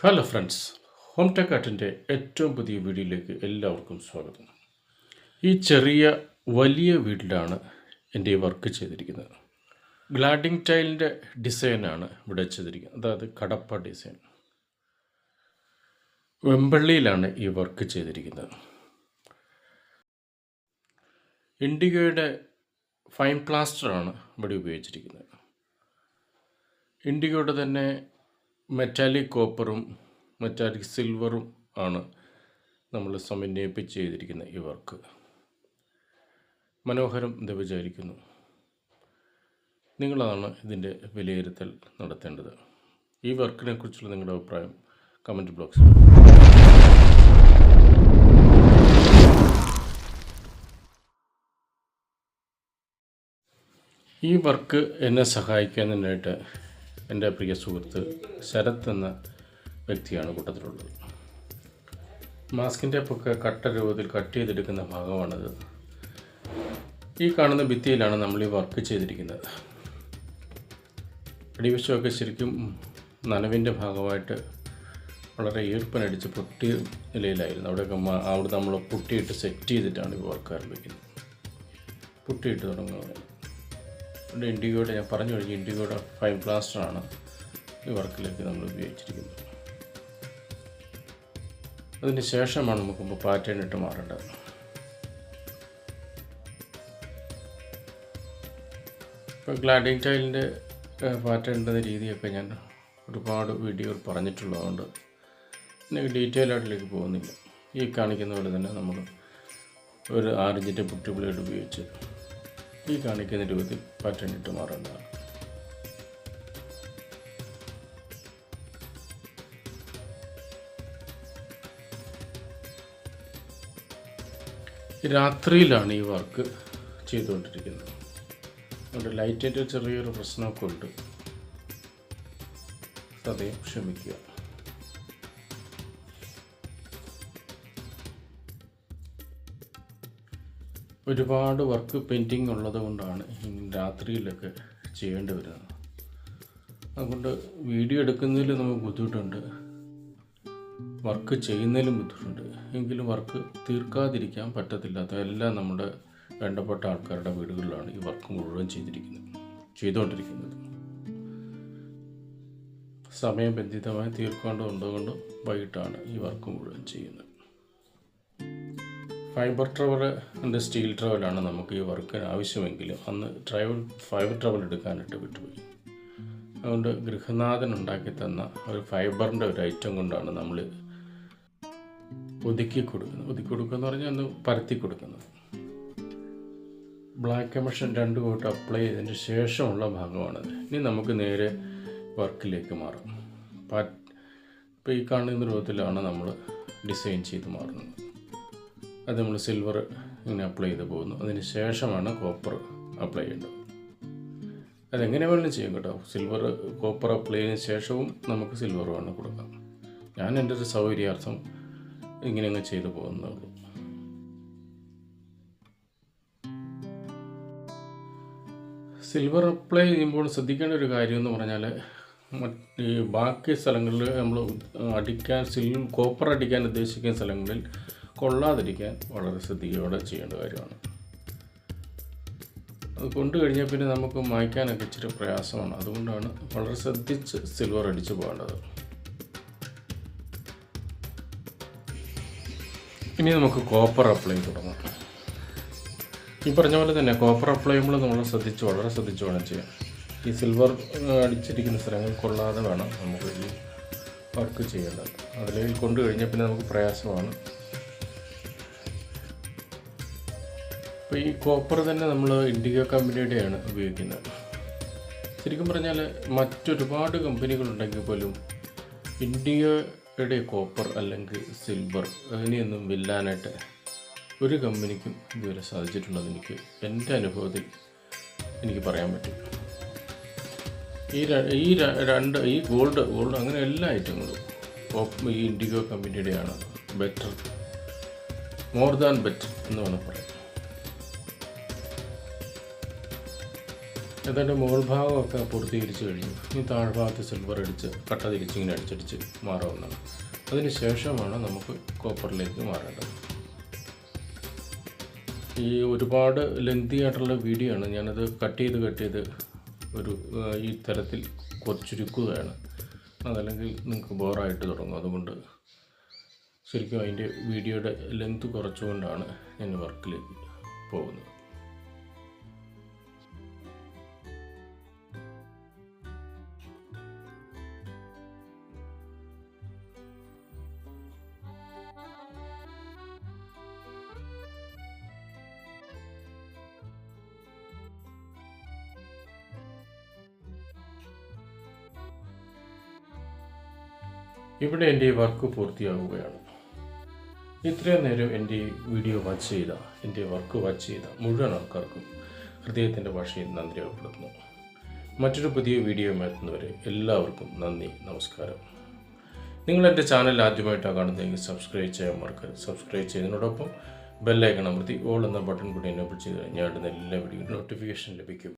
Hello friends home tech ആർട്ടിന്റെ ഏറ്റവും പുതിയ വീഡിയോയിലേക്ക് എല്ലാവർക്കും സ്വാഗതം. ഈ ചെറിയ വലിയ വീട്ടിലാണ് എന്റെ ഈ വർക്ക് ചെയ്തിരിക്കുന്നത്. ഗ്ലാഡിംഗ് ടൈലിന്റെ ഡിസൈനാണ് ഇവിടെ ചെയ്തിരിക്കുന്നത്. അതായത് കടപ്പ ഡിസൈൻ വെമ്പള്ളിയിലാണ് ഈ വർക്ക് ചെയ്തിരിക്കുന്നത്. ഇൻഡിഗോയുടെ ഫൈൻ പ്ലാസ്റ്ററാണ് ഇവിടെ ഉപയോഗിച്ചിരിക്കുന്നത്. ഇൻഡിഗോയുടെ തന്നെ മെറ്റാലിക് കോപ്പറും മെറ്റാലിക് സിൽവറും ആണ് നമ്മൾ സമന്വയിപ്പിച്ച് ചെയ്തിരിക്കുന്ന ഈ വർക്ക് മനോഹരം എന്ന് വിചാരിക്കുന്നു നിങ്ങളാണ് ഇതിന്റെ വിലയിരുത്തൽ നടത്തേണ്ടത്. ഈ വർക്കിനെ കുറിച്ചുള്ള നിങ്ങളുടെ അഭിപ്രായം കമന്റ് ബോക്സിൽ ഈ വർക്ക് എന്നെ സഹായിക്കുന്നതിനായിട്ട് എന്റെ പ്രിയ സുഹൃത്ത് ശരത് എന്ന വ്യക്തിയാണ് കൂട്ടത്തിലുള്ളത്. മാസ്കിന്റെ ഒക്കെ കട്ട രൂപത്തിൽ കട്ട് ചെയ്തെടുക്കുന്ന ഭാഗമാണത്. ഈ കാണുന്ന ഭിത്തിയിലാണ് നമ്മൾ ഈ വർക്ക് ചെയ്തിരിക്കുന്നത്. അടിവശമൊക്കെ ശരിക്കും നനവിന്റെ ഭാഗമായിട്ട് വളരെ ഈർപ്പനടിച്ച് പൊട്ടിയ നിലയിലായിരുന്നു. അവിടെയൊക്കെ അവിടെ നമ്മൾ പൊട്ടിയിട്ട് സെറ്റ് ചെയ്തിട്ടാണ് ഈ വർക്ക് ആരംഭിക്കുന്നത്. പൊട്ടിയിട്ട് തുടങ്ങുന്നത്. ഇവിടെ ഇൻഡിഗോയുടെ ഞാൻ പറഞ്ഞു കഴിഞ്ഞു ഇൻഡിഗോയുടെ ഫൈവ് ബ്ലാസ്റ്ററാണ് ഈ വർക്കിലേക്ക് നമ്മൾ ഉപയോഗിച്ചിരിക്കുന്നത്. അതിന് ശേഷമാണ് നമുക്കിപ്പോൾ പാറ്റേൺ ഇട്ട് മാറേണ്ടത്. ഇപ്പോൾ ഗ്ലാഡിങ് ടൈലിന്റെ പാറ്റേൺ ഇടുന്ന രീതിയൊക്കെ ഞാൻ ഒരുപാട് വീഡിയോയിൽ പറഞ്ഞിട്ടുള്ളതുകൊണ്ട് പിന്നെ ഡീറ്റെയിൽ ആയിട്ടിലേക്ക് പോകുന്നില്ല. ഈ കാണിക്കുന്ന പോലെ തന്നെ നമ്മൾ ഒരു ആറിഞ്ചിന്റെ പുട്ടി ബ്ലേഡ് ഉപയോഗിച്ച് ഈ കാണിക്കുന്ന രൂപത്തിൽ പാറ്റേൺ ഇട്ട് മാറേണ്ടതാണ്. രാത്രിയിലാണ് ഈ വർക്ക് ചെയ്തുകൊണ്ടിരിക്കുന്നത്. അതുകൊണ്ട് ലൈറ്റിന്റെ ചെറിയൊരു പ്രശ്നമൊക്കെ ഉണ്ട്. സതയം ക്ഷമിക്കുക. ഒരുപാട് വർക്ക് പെയിന്റിങ് ഉള്ളത് കൊണ്ടാണ് രാത്രിയിലൊക്കെ ചെയ്യേണ്ടി വരുന്നത്. അതുകൊണ്ട് വീഡിയോ എടുക്കുന്നതിൽ നമുക്ക് ബുദ്ധിമുട്ടുണ്ട്. വർക്ക് ചെയ്യുന്നതിലും ബുദ്ധിമുട്ടുണ്ട്. എങ്കിലും വർക്ക് തീർക്കാതിരിക്കാൻ പറ്റത്തില്ലാത്ത എല്ലാം നമ്മുടെ വേണ്ടപ്പെട്ട ആൾക്കാരുടെ വീടുകളിലാണ് ഈ വർക്ക് മുഴുവൻ ചെയ്തിരിക്കുന്നത് ചെയ്തുകൊണ്ടിരിക്കുന്നത്. സമയബന്ധിതമായി തീർക്കേണ്ടതുകൊണ്ടുകൊണ്ട് വൈകിട്ടാണ് ഈ വർക്ക് മുഴുവൻ ചെയ്യുന്നത്. ഫൈബർ ട്രവൽ ആൻഡ് സ്റ്റീൽ ട്രവലാണ് നമുക്ക് ഈ വർക്കിന് ആവശ്യമെങ്കിൽ അന്ന് ട്രവൽ ഫൈബർ ട്രവൽ എടുക്കാനായിട്ട് വിട്ടുപോയി. അതുകൊണ്ട് ഗൃഹനാഥൻ ഉണ്ടാക്കി തന്ന ഒരു ഫൈബറിന്റെ ഒരു ഐറ്റം കൊണ്ടാണ് നമ്മൾ ഒതുക്കി കൊടുക്കുന്നത്. ഒതുക്കി കൊടുക്കുക എന്ന് പറഞ്ഞാൽ അന്ന് പരത്തി കൊടുക്കുന്നത്. ബ്ലാക്ക് കമ്മീഷൻ രണ്ട് കോട്ട് അപ്ലൈ ചെയ്തതിന് ശേഷമുള്ള ഭാഗമാണത്. ഇനി നമുക്ക് നേരെ വർക്കിലേക്ക് മാറും. ഇപ്പോൾ ഈ കാണുന്ന രൂപത്തിലാണ് നമ്മൾ ഡിസൈൻ ചെയ്ത് മാറുന്നത്. അത് നമ്മൾ സിൽവർ ഇങ്ങനെ അപ്ലൈ ചെയ്ത് പോകുന്നു. അതിന് ശേഷമാണ് കോപ്പർ അപ്ലൈ ചെയ്യേണ്ടത്. അതെങ്ങനെ വേണമെങ്കിലും ചെയ്യും കേട്ടോ. സിൽവർ കോപ്പർ അപ്ലൈ ചെയ്തതിന് ശേഷവും നമുക്ക് സിൽവർ വേണം കൊടുക്കാം. ഞാൻ എന്റെ ഒരു സൗകര്യാർത്ഥം ഇങ്ങനെ അങ്ങ് ചെയ്തു പോകുന്നുള്ളൂ സിൽവർ അപ്ലൈ ചെയ്യുമ്പോൾ ശ്രദ്ധിക്കേണ്ട ഒരു കാര്യം എന്ന് പറഞ്ഞാൽ മറ്റ് ബാക്കി സ്ഥലങ്ങളിൽ നമ്മൾ അടിക്കാൻ സിൽ കോപ്പർ അടിക്കാൻ ഉദ്ദേശിക്കുന്ന സ്ഥലങ്ങളിൽ കൊള്ളാതിരിക്കാൻ വളരെ ശ്രദ്ധിക്കയോടെ ചെയ്യേണ്ട കാര്യമാണ്. അത് കൊണ്ടു കഴിഞ്ഞാൽ പിന്നെ നമുക്ക് മായ്ക്കാനൊക്കെ ഇച്ചിരി പ്രയാസമാണ്. അതുകൊണ്ടാണ് വളരെ ശ്രദ്ധിച്ച് സിൽവർ അടിച്ച് പോകേണ്ടത്. ഇനി നമുക്ക് കോപ്പർ അപ്ലൈ തുടങ്ങാം. ഈ പറഞ്ഞ പോലെ തന്നെ കോപ്പർ അപ്ലൈ ചെയ്യുമ്പോൾ നമ്മൾ ശ്രദ്ധിച്ച് വളരെ ശ്രദ്ധിച്ച് വേണം ചെയ്യാം ഈ സിൽവർ അടിച്ചിരിക്കുന്ന സ്ഥലങ്ങൾ കൊള്ളാതെ വേണം നമുക്ക് ഈ വർക്ക് ചെയ്യേണ്ടത്. അതിലേക്ക് കൊണ്ടു കഴിഞ്ഞാൽ പിന്നെ നമുക്ക് പ്രയാസമാണ്. അപ്പോൾ ഈ കോപ്പർ തന്നെ നമ്മൾ ഇൻഡിഗോ കമ്പനിയുടെയാണ് ഉപയോഗിക്കുന്നത്. ശരിക്കും പറഞ്ഞാൽ മറ്റൊരുപാട് കമ്പനികളുണ്ടെങ്കിൽ പോലും ഇൻഡിഗോയുടെ കോപ്പർ അല്ലെങ്കിൽ സിൽവർ അതിനെയൊന്നും വില്ലാനായിട്ട് ഒരു കമ്പനിക്കും ഇതുവരെ സാധിച്ചിട്ടുണ്ടെന്ന് എനിക്ക് എന്റെ അനുഭവത്തിൽ എനിക്ക് പറയാൻ പറ്റും. ഈ ഈ രണ്ട് ഈ ഗോൾഡ് ഗോൾഡ് അങ്ങനെ എല്ലാ ഐറ്റങ്ങളും ഈ ഇൻഡിഗോ കമ്പനിയുടെയാണ് ബെറ്റർ മോർ ദാൻ ബെറ്റർ എന്ന് വേണം പറയാം ഏതാണ്ട് മുകൾ ഭാഗമൊക്കെ പൂർത്തീകരിച്ച് കഴിഞ്ഞു. ഇനി താഴ്ഭാഗത്ത് സിൽവർ അടിച്ച് കട്ട തിരിച്ചിങ്ങനെ അടിച്ചടിച്ച് മാറാവുന്നതാണ്. അതിന് ശേഷമാണ് നമുക്ക് കോപ്പറിലേക്ക് മാറേണ്ടത്. ഈ ഒരുപാട് ലെങ്തി ആയിട്ടുള്ള വീഡിയോ ആണ് ഞാനത് കട്ട് ചെയ്ത് കട്ട് ചെയ്ത് ഒരു ഈ തരത്തിൽ കുറച്ചുരുക്കുകയാണ്. അതല്ലെങ്കിൽ നിങ്ങൾക്ക് ബോറായിട്ട് തുടങ്ങും. അതുകൊണ്ട് ശരിക്കും അതിന്റെ വീഡിയോയുടെ ലെങ്ത് കുറച്ചുകൊണ്ടാണ് ഞാൻ വർക്കിലേക്ക് പോകുന്നത്. ഇവിടെ എന്റെ വർക്ക് പൂർത്തിയാവുകയാണ്. ഇത്രയും നേരം എന്റെ വീഡിയോ വാച്ച് ചെയ്ത എന്റെ വർക്ക് വാച്ച് ചെയ്ത മുഴുവൻ ആൾക്കാർക്കും ഹൃദയത്തിന്റെ ഭാഷയിൽ നന്ദി രേഖപ്പെടുത്തുന്നു. മറ്റൊരു പുതിയ വീഡിയോ എത്തുന്നവരെ എല്ലാവർക്കും നന്ദി നമസ്കാരം. നിങ്ങൾ എന്റെ ചാനൽ ആദ്യമായിട്ടാണ് കാണുന്നതെങ്കിൽ സബ്സ്ക്രൈബ് ചെയ്യാൻ മറക്കരുത്. സബ്സ്ക്രൈബ് ചെയ്യുന്നതിനോടൊപ്പം ബെല്ലൈക്കൺ അമർത്തി ഓൾ എന്ന ബട്ടൺ കൂടി എനേബിൾ ചെയ്ത് ഞാൻ ഇടുന്ന എല്ലാ വീഡിയോ നോട്ടിഫിക്കേഷൻ ലഭിക്കും.